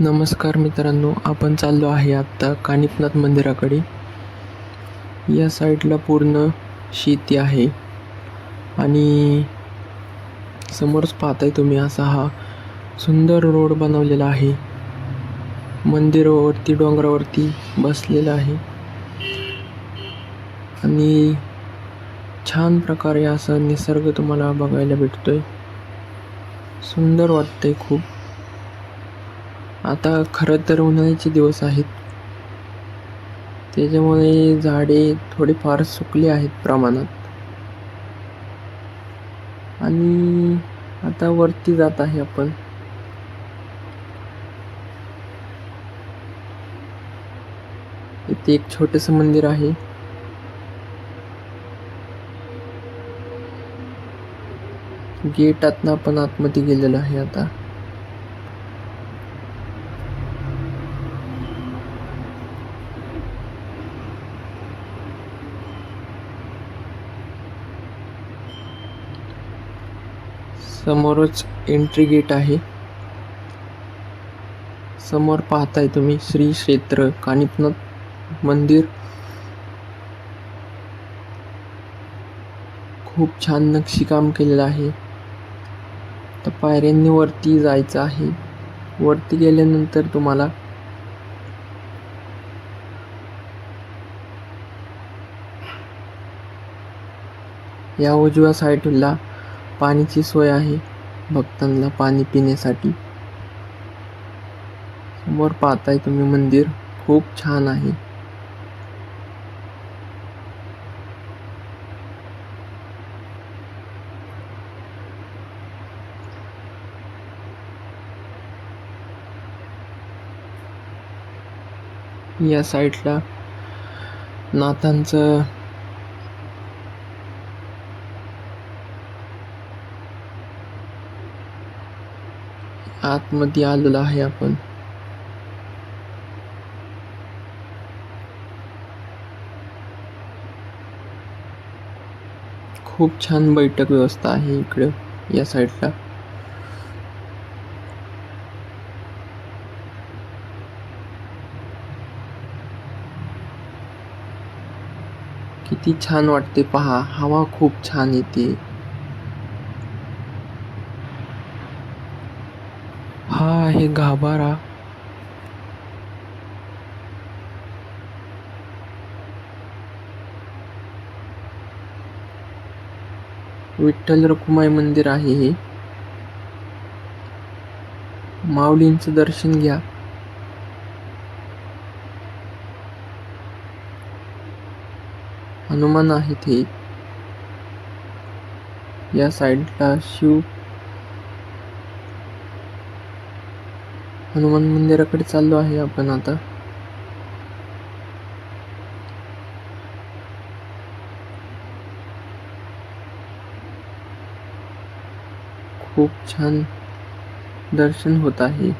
नमस्कार मित्रांनो आपण चाललो आहे आत्ता कानिपनाथ मंदिराकडे. या साईडला पूर्ण शेती आहे. आणि समोरच पाहताय तुम्ही असा हा सुंदर रोड बनवलेला आहे. मंदिरावरती डोंगरावरती बसलेला आहे. आणि छान प्रकारे असा निसर्ग तुम्हाला बघायला भेटतोय. सुंदर वाटतंय खूप. आता खरं तर उन्हाळ्याचे दिवस आहेत. त्याच्यामुळे झाडे थोडीफार सुकली आहेत प्रमाणात. आणि आता वरती जात आहे आपण. इथे एक छोटंसं मंदिर आहे. गेटातनं आपण आतमध्ये गेलेलो आहे आता. समोरच एंट्री गेट आहे. समोर पाहताय तुम्ही श्री क्षेत्र कानिपनाथ मंदिर. खूप छान नक्षीकाम केलेलं आहे. तर पायऱ्यांनी वरती जायचं आहे. वरती गेल्यानंतर तुम्हाला या उजव्या साईडला पाण्याची सोय आहे भक्तांना पाणी पिण्यासाठी. समोर पाहताय तुम्ही मंदिर. खूप छान आहे. या साईडला नाथांचं आतमध्ये आलेलो आहे आपण खूप छान बैठक व्यवस्था आहे इकडं, या साईडला. किती छान वाटते पहा, हवा खूप छान येते. हा आहे गाभारा. विठ्ठल रखुमाई मंदिर आहे हे. माऊलींचं दर्शन घ्या. हनुमान आहेत हे. या साईडला शिव हनुमान मंदिराकडे चाललो आहे आपण आता. खूप छान दर्शन होत आहे.